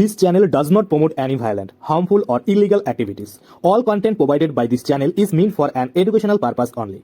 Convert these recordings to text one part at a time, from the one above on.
This channel does not promote any violent, harmful, or illegal activities. All content provided by this channel is meant for an educational purpose only.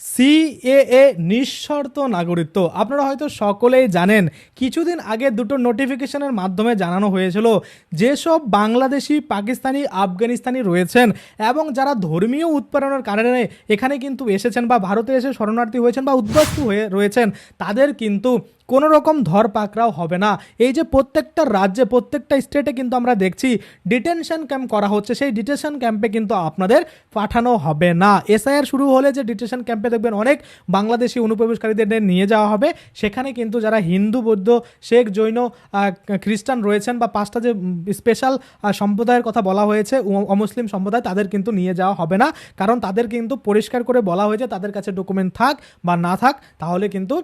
CAA নিঃশর্ত নাগরিকত্ব আপনারা হয়তো সকলেই জানেন কিছুদিন আগে দুটো নোটিফিকেশনের মাধ্যমে জানানো হয়েছিল যেসব বাংলাদেশি পাকিস্তানি আফগানিস্তানি রয়েছেন এবং যারা ধর্মীয় উৎপাদনের কারণে এখানে কিন্তু এসেছেন বা ভারতে এসে শরণার্থী হয়েছেন বা উদ্বাস্তু হয়ে রয়েছেন তাদের কিন্তু কোনো রকম ধর পাকড়াও হবে না। এই যে প্রত্যেকটা রাজ্যে, প্রত্যেকটা স্টেটে কিন্তু আমরা দেখছি ডিটেনশন ক্যাম্প করা হচ্ছে। সেই ডিটেনশন ক্যাম্পে কিন্তু আপনাদের পাঠানো হবে না। এসআইআর শুরু হলে যে ডিটেনশন ক্যাম্পে দেখবেন অনেক বাংলাদেশি অনুপ্রবেশকারীদের নিয়ে যাওয়া হবে। সেখানে কিন্তু যারা হিন্দু, বৌদ্ধ, শেখ, জৈন খ্রিস্টান রয়েছেন বা পাঁচটা যে স্পেশাল সম্প্রদায়ের কথা বলা হয়েছে অমুসলিম সম্প্রদায়, তাদের কিন্তু নিয়ে যাওয়া হবে না। কারণ তাদের কিন্তু পরিষ্কার করে বলা হয়েছে, তাদের কাছে ডকুমেন্ট থাক বা না থাক, তাহলে কিন্তু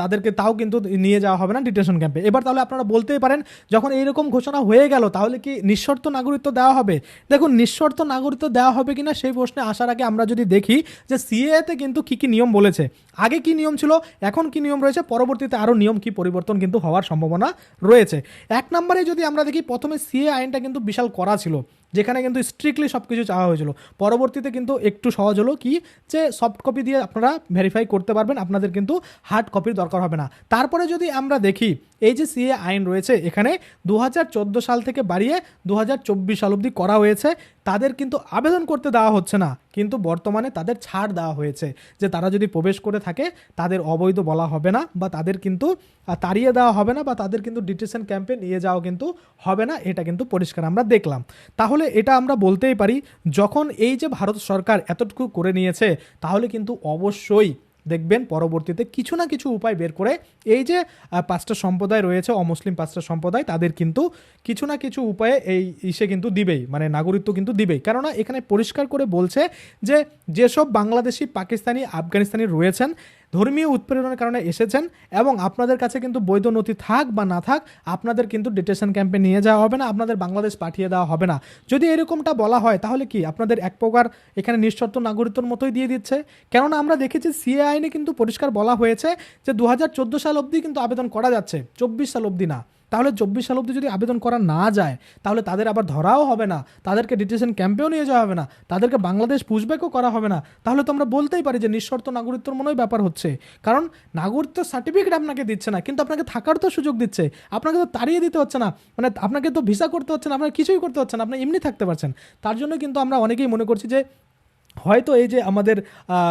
তাদেরকে, তাও কিন্তু নিয়ে যাওয়া হবে না ডিটেনশন ক্যাম্পে। এবার তাহলে আপনারা বলতেই পারেন, যখন এইরকম ঘোষণা হয়ে গেল, তাহলে কি নিঃশর্ত নাগরিকত্ব দেওয়া হবে? দেখুন, নিঃশর্ত নাগরিকত্ব দেওয়া হবে কিনা সেই প্রশ্নে আসার আগে আমরা যদি দেখি যে সিএতে কিন্তু কি কি নিয়ম বলেছে। আগে কি নিয়ম ছিল, এখন কি নিয়ম রয়েছে, পরবর্তীতে আরও নিয়ম কি পরিবর্তন কিন্তু হওয়ার সম্ভাবনা রয়েছে। এক নম্বরে যদি আমরা দেখি, প্রথমে সিএ আইনটা কিন্তু বিশাল করা ছিল। যেখানে কিন্তু স্ট্রিক্টলি সব কিছু চাওয়া হয়েছিল। পরবর্তীতে কিন্তু একটু সহজ হলো কি, যে সফট কপি দিয়ে আপনারা ভেরিফাই করতে পারবেন, আপনাদের কিন্তু হার্ড কপির দরকার হবে না। তারপরে যদি আমরা দেখি এই যে সিএ আইন রয়েছে, এখানে দু হাজার চোদ্দ সাল থেকে বাড়িয়ে দু হাজার চব্বিশ সাল অবধি করা হয়েছে। তাদের কিন্তু আবেদন করতে দেওয়া হচ্ছে না, কিন্তু বর্তমানে তাদের ছাড় দেওয়া হয়েছে যে তারা যদি প্রবেশ করে থাকে, তাদের অবৈধ বলা হবে না বা তাদের কিন্তু তাড়িয়ে দেওয়া হবে না বা তাদের কিন্তু ডিটেশন ক্যাম্পে নিয়ে যাওয়া কিন্তু হবে না, এটা কিন্তু পরিষ্কার আমরা দেখলাম। তাহলে এটা আমরা বলতেই পারি, যখন এই যে ভারত সরকার এতটুকু করে নিয়েছে, তাহলে কিন্তু অবশ্যই দেখবেন পরবর্তীতে কিছু না কিছু উপায় বের করে এই যে পাঁচটা সম্প্রদায় রয়েছে, অমুসলিম পাঁচটা সম্প্রদায়, তাদের কিন্তু কিছু না কিছু উপায়ে এই ইসে কিন্তু দিবেই মানে নাগরিকত্ব কিন্তু দিবেই। কেননা এখানে পরিষ্কার করে বলছে যে, যেসব বাংলাদেশি, পাকিস্তানি, আফগানিস্তানি রয়েছেন ধর্মীয় উৎপীড়নের কারণে এসেছেন এবং আপনাদের কাছে কিন্তু বৈধ নথি থাক বা না থাক, আপনাদের কিন্তু ডিটেশন ক্যাম্পে নিয়ে যাওয়া হবে না, আপনাদের বাংলাদেশ পাঠিয়ে দেওয়া হবে না। যদি এরকমটা বলা হয়, তাহলে কি আপনাদের এক প্রকার এখানে নিঃশর্ত নাগরিকত্বর মতোই দিয়ে দিচ্ছে? কেননা আমরা দেখেছি সিএ আইনে কিন্তু পরিষ্কার বলা হয়েছে যে দু হাজার চোদ্দ সাল অবধি কিন্তু আবেদন করা যাচ্ছে, চব্বিশ সাল অবধি না। তাহলে চব্বিশ সাল অবধি যদি আবেদন করা না যায়, তাহলে তাদের আবার ধরাও হবে না, তাদেরকে ডিটেশন ক্যাম্পেও নিয়ে যাওয়া হবে না, তাদেরকে বাংলাদেশ পুষব্যাকও করা হবে না। তাহলে তো আমরা বলতেই পারি যে নিঃশর্ত নাগরিকত্বর মনেই ব্যাপার হচ্ছে। কারণ নাগরিকত্ব সার্টিফিকেট আপনাকে দিচ্ছে না, কিন্তু আপনাকে থাকার তো সুযোগ দিচ্ছে। আপনাকে তো তাড়িয়ে দিতে হচ্ছে না মানে আপনাকে তো ভিসা করতে হচ্ছে না আপনার কিছুই করতে হচ্ছে না, আপনি এমনি থাকতে পারছেন। তার জন্য কিন্তু আমরা অনেকেই মনে করছি যে হয়তো এই যে আমাদের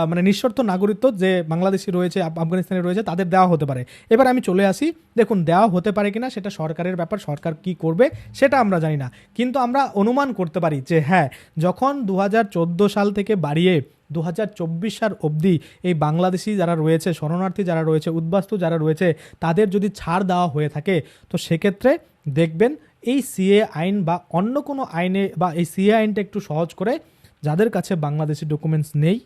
মানে নিঃশর্ত নাগরিকত্ব যে বাংলাদেশি রয়েছে, আফ- আফগানিস্তানি রয়েছে, তাদের দেওয়া হতে পারে। এবার আমি চলে আসি। দেখুন, দেওয়া হতে পারে কিনা সেটা সরকারের ব্যাপার, সরকার কি করবে সেটা আমরা জানি না। কিন্তু আমরা অনুমান করতে পারি যে হ্যাঁ যখন দু হাজার চোদ্দ সাল থেকে বাড়িয়ে দু হাজার চব্বিশ সাল অবধি এই বাংলাদেশি যারা রয়েছে, শরণার্থী যারা রয়েছে, উদ্বাস্তু যারা রয়েছে, তাদের যদি ছাড় দেওয়া হয়ে থাকে, তো সেক্ষেত্রে দেখবেন এই সিএ আইন বা অন্য কোনো আইনে বা এই সিএ আইনটা একটু সহজ করে যাদের কাছে বাংলাদেশি ডকুমেন্টস নেই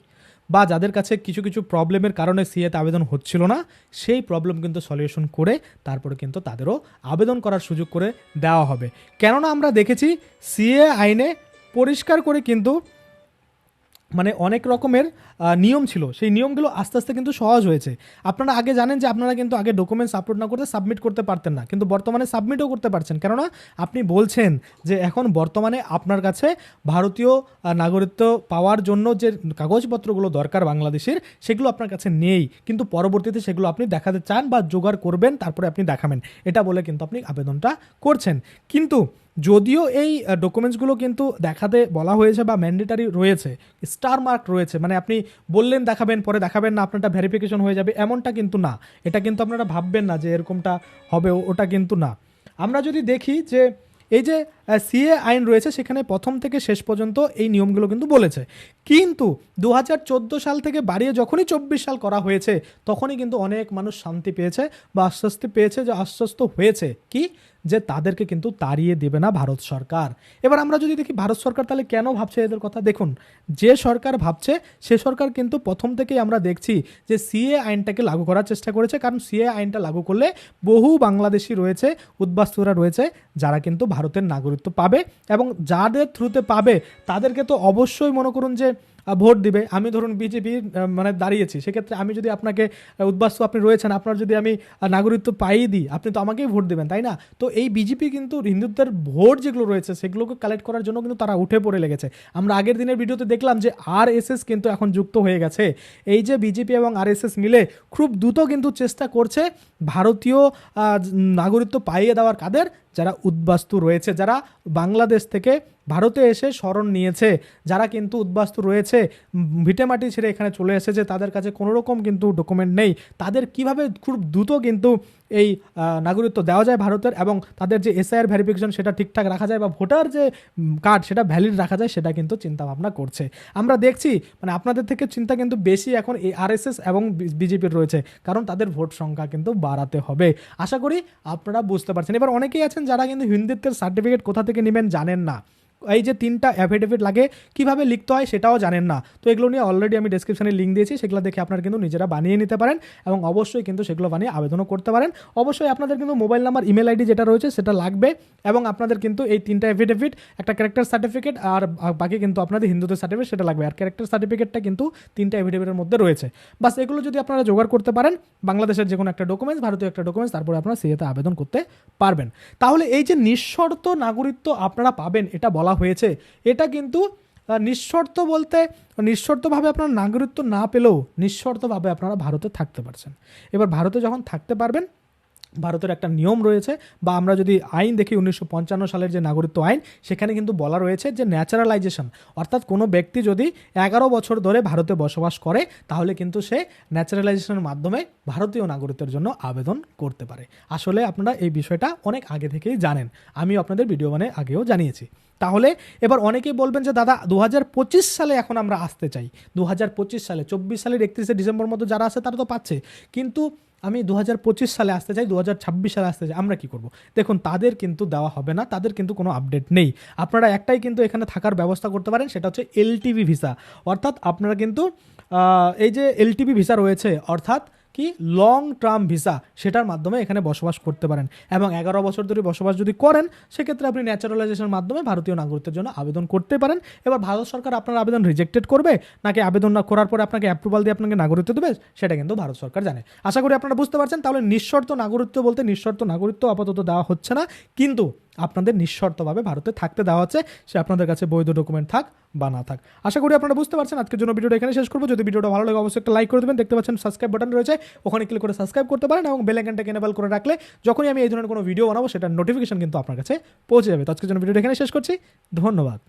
বা যাদের কাছে কিছু কিছু প্রবলেমের কারণে সিএতে আবেদন হচ্ছিল না, সেই প্রবলেম কিন্তু সলিউশন করে তারপরে কিন্তু তাদেরও আবেদন করার সুযোগ করে দেওয়া হবে। কেননা আমরা দেখেছি, সিএ আইনে পরিষ্কার করে কিন্তু মানে অনেক রকমের নিয়ম ছিল। সেই নিয়মগুলো আস্তে আস্তে কিন্তু সহজ হয়েছে। আপনারা আগে জানেন যে আপনারা কিন্তু আগে ডকুমেন্টস আপলোড না করতে সাবমিট করতে পারতেন না। কিন্তু বর্তমানে সাবমিটও করতে পারছেন। কেননা আপনি বলছেন যে এখন বর্তমানে আপনার কাছে ভারতীয় নাগরিকত্ব পাওয়ার জন্য যে কাগজপত্রগুলো দরকার বাংলাদেশের, সেগুলো আপনার কাছে নেই। কিন্তু পরবর্তীতে সেগুলো আপনি দেখাতে চান বা জোগাড় করবেন, তারপরে আপনি দেখাবেন। এটা বলে কিন্তু আপনি আবেদনটা করছেন। কিন্তু যদিও এই ডকুমেন্টসগুলো কিন্তু দেখাতে বলা হয়েছে বা ম্যান্ডেটারি রয়েছে স্টার মার্ক রয়েছে মানে আপনি বললেন দেখাবেন, পরে দেখাবেন না, আপনারটা ভেরিফিকেশন হয়ে যাবে, এমনটা কিন্তু না। এটা কিন্তু আপনারা ভাববেন না যে এরকমটা হবে ওটা কিন্তু না। আমরা যদি দেখি যে এই যে সিএ আইন রয়েছে, সেখানে প্রথম থেকে শেষ পর্যন্ত এই নিয়মগুলো কিন্তু বলেছে। কিন্তু দু হাজার চোদ্দ সাল থেকে বাড়িয়ে যখনই চব্বিশ সাল করা হয়েছে, তখনই কিন্তু অনেক মানুষ শান্তি পেয়েছে বা আশ্বস্তি পেয়েছে যে আশ্বস্ত হয়েছে। কি? যে তাদেরকে কিন্তু তাড়িয়ে দেবে না ভারত সরকার। এবার আমরা যদি দেখি ভারত সরকার তাহলে কেন ভাবছে এদের কথা? দেখুন, যে সরকার ভাবছে, সে সরকার কিন্তু প্রথম থেকেই আমরা দেখছি যে সিএ আইনটাকে লাগু করার চেষ্টা করেছে, কারণ সিএ আইনটা লাগু করলে বহু বাংলাদেশি রয়েছে, উদ্বাস্তুরা রয়েছে, যারা কিন্তু ভারতের নাগরিকত্ব পাবে এবং যাদের থ্রুতে পাবে, তাদেরকে তো অবশ্যই মনে করুন যে ভোট দিবে। আমি ধরুন বিজেপি মানে দাঁড়িয়েছি। সেক্ষেত্রে আমি যদি আপনাকে উদ্বাস্তু আপনি রয়েছেন, আপনার যদি আমি নাগরিকত্ব পাইয়ে দিই, আপনি তো আমাকেই ভোট দেবেন, তাই না? তো এই বিজেপি কিন্তু হিন্দুত্বের ভোট যেগুলো রয়েছে, সেগুলোকে কালেক্ট করার জন্য কিন্তু তারা উঠে পড়ে লেগেছে। আমরা আগের দিনের ভিডিওতে দেখলাম যে আর কিন্তু এখন যুক্ত হয়ে গেছে। এই যে বিজেপি এবং আর মিলে খুব দ্রুত কিন্তু চেষ্টা করছে ভারতীয় নাগরিকত্ব পাইয়ে দেওয়ার কাদের? যারা উদ্বাস্তু রয়েছে, যারা বাংলাদেশ থেকে ভারতে এসে শরণ নিয়েছে। যারা কিন্তু উদ্বাস্তু রয়েছে ভিটেমাটি ছেড়ে এখানে চলে এসেছে, তাদের কাছে কোনো রকম কিন্তু ডকুমেন্ট নেই। তাদের কীভাবে খুব দ্রুত কিন্তু এই নাগরিকত্ব দেওয়া যায় ভারতের এবং তাদের যে এসআইআর ভেরিফিকেশন সেটা ঠিকঠাক রাখা যায় বা ভোটার যে কার্ড সেটা ভ্যালিড রাখা যায়, সেটা কিন্তু চিন্তা ভাবনা করছে। আমরা দেখছি মানে আপনাদের থেকে চিন্তা কিন্তু বেশি এখন এই আরএসএস এবং বিজেপির রয়েছে, কারণ তাদের ভোট সংখ্যা কিন্তু বাড়াতে হবে। আশা করি আপনারা বুঝতে পারছেন। এবার অনেকেই আছেন যারা কিন্তু হিন্দিত্বের সার্টিফিকেট কোথা থেকে নেবেন জানেন না। এই যে তিনটা অ্যাফিডেভিট লাগে, কীভাবে লিখতে হয় সেটাও জানেন না। তো এগুলো নিয়ে অলরেডি আমি ডেসক্রিপশনে লিঙ্ক দিয়েছি, সেগুলো দেখে আপনারা কিন্তু নিজেরা বানিয়ে নিতে পারেন এবং অবশ্যই কিন্তু সেগুলো বানিয়ে আবেদনও করতে পারেন। অবশ্যই আপনাদের কিন্তু মোবাইল নাম্বার ইমেল আইডি যেটা রয়েছে সেটা লাগবে এবং আপনাদের কিন্তু এই তিনটা অ্যাফিডেভিট একটা ক্যারেক্টার সার্টিফিকেট আর বাকি কিন্তু আপনাদের হিন্দুদের সার্টিফিকেট সেটা লাগবে। আর ক্যারেক্টার সার্টিফিকেটটা কিন্তু তিনটা অ্যাফিডেভিটের মধ্যে রয়েছে। বাস এগুলো যদি আপনারা জোগাড় করতে পারেন, বাংলাদেশের যে কোনো একটা ডকুমেন্টস ভারতীয় একটা ডকুমেন্টস তারপরে আপনারা সিএতে আবেদন করতে পারবেন। তাহলে এই যে নিঃশর্ত নাগরিকত্ব আপনারা পাবেন, এটা বলা হয়েছে। এটা কিন্তু নিঃশর্ত বলতে, নিঃশর্তভাবে আপনারা নাগরিকত্ব না পেলেও নিঃশর্তভাবে আপনারা ভারতে থাকতে পারছেন। এবার ভারতে যখন থাকতে পারবেন ভারতের একটা নিয়ম রয়েছে বা আমরা যদি আইন দেখি উনিশশো পঞ্চান্ন সালের যে নাগরিকত্ব আইন, সেখানে কিন্তু বলা রয়েছে যে ন্যাচারালাইজেশন, অর্থাৎ কোনো ব্যক্তি যদি এগারো বছর ধরে ভারতে বসবাস করে, তাহলে কিন্তু সে ন্যাচারালাইজেশনের মাধ্যমে ভারতীয় নাগরিকত্বের জন্য আবেদন করতে পারে। আসলে আপনারা এই বিষয়টা অনেক আগে থেকেই জানেন আমি আপনাদের ভিডিও মানে আগেও জানিয়েছি। তাহলে এবার অনেকেই বলবেন যে, দাদা দু হাজার পঁচিশ সালে এখন আমরা আসতে চাই। দু হাজার পঁচিশ সালে, চব্বিশ সালের একত্রিশে ডিসেম্বর মতো যারা আছে, তারা তো পাচ্ছে। কিন্তু আমি দু পঁচিশ সালে আসতে চাই দু ছাব্বিশ সালে আসতে চাই, আমরা কি করব? দেখুন, তাদের কিন্তু দেওয়া হবে না, তাদের কিন্তু কোনো আপডেট নেই। আপনারা একটাই কিন্তু এখানে থাকার ব্যবস্থা করতে পারেন, সেটা হচ্ছে এলটিভি ভিসা। অর্থাৎ আপনারা কিন্তু এই যে এলটিভি ভিসা রয়েছে, অর্থাৎ কি? লং টার্ম ভিসা সেটার মাধ্যমে এখানে বসবাস করতে পারেন। এবং এগারো বছর ধরে বসবাস যদি করেন, সেক্ষেত্রে আপনি ন্যাচারালাইজেশনের মাধ্যমে ভারতীয় নাগরিকত্বের জন্য আবেদন করতে পারেন। এবার ভারত সরকার আপনার আবেদন রিজেক্টেড করবে, নাকি আবেদন না করার পরে আপনাকে অ্যাপ্রুভাল দিয়ে আপনাকে নাগরিকত্ব দেবে, সেটা কিন্তু ভারত সরকার জানে। আশা করি আপনারা বুঝতে পারছেন, তাহলে নিঃশর্ত নাগরিকত্ব বলতে নিঃশর্ত নাগরিকত্ব আপাতত দেওয়া হচ্ছে না। কিন্তু আপনাদের নিঃশর্তভাবে ভারতে থাকতে দেওয়া হচ্ছে সে আপনাদের কাছে বৈধ ডকুমেন্ট থাক বা না থাক। আশা করি আপনারা বুঝতে পারছেন। আজকের জন্য ভিডিওটা এখানে শেষ করব। যদি ভিডিওটা ভালো লাগে, অবশ্যই একটা লাইক করে দেবেন। দেখতে পাচ্ছেন সাবস্ক্রাইব বাটন রয়েছে। ওখানে ক্লিক করে সাবস্ক্রাইব করতে পারেন এবং বেল আইকনটাকে এনেবল করে রাখলে যখনই আমি এই ধরনের কোনো ভিডিও বানাবো, সেটার নোটিফিকেশন কিন্তু আপনার কাছে পৌঁছে যাবে। তো আজকের জন্য ভিডিওটা এখানে শেষ করছি। ধন্যবাদ।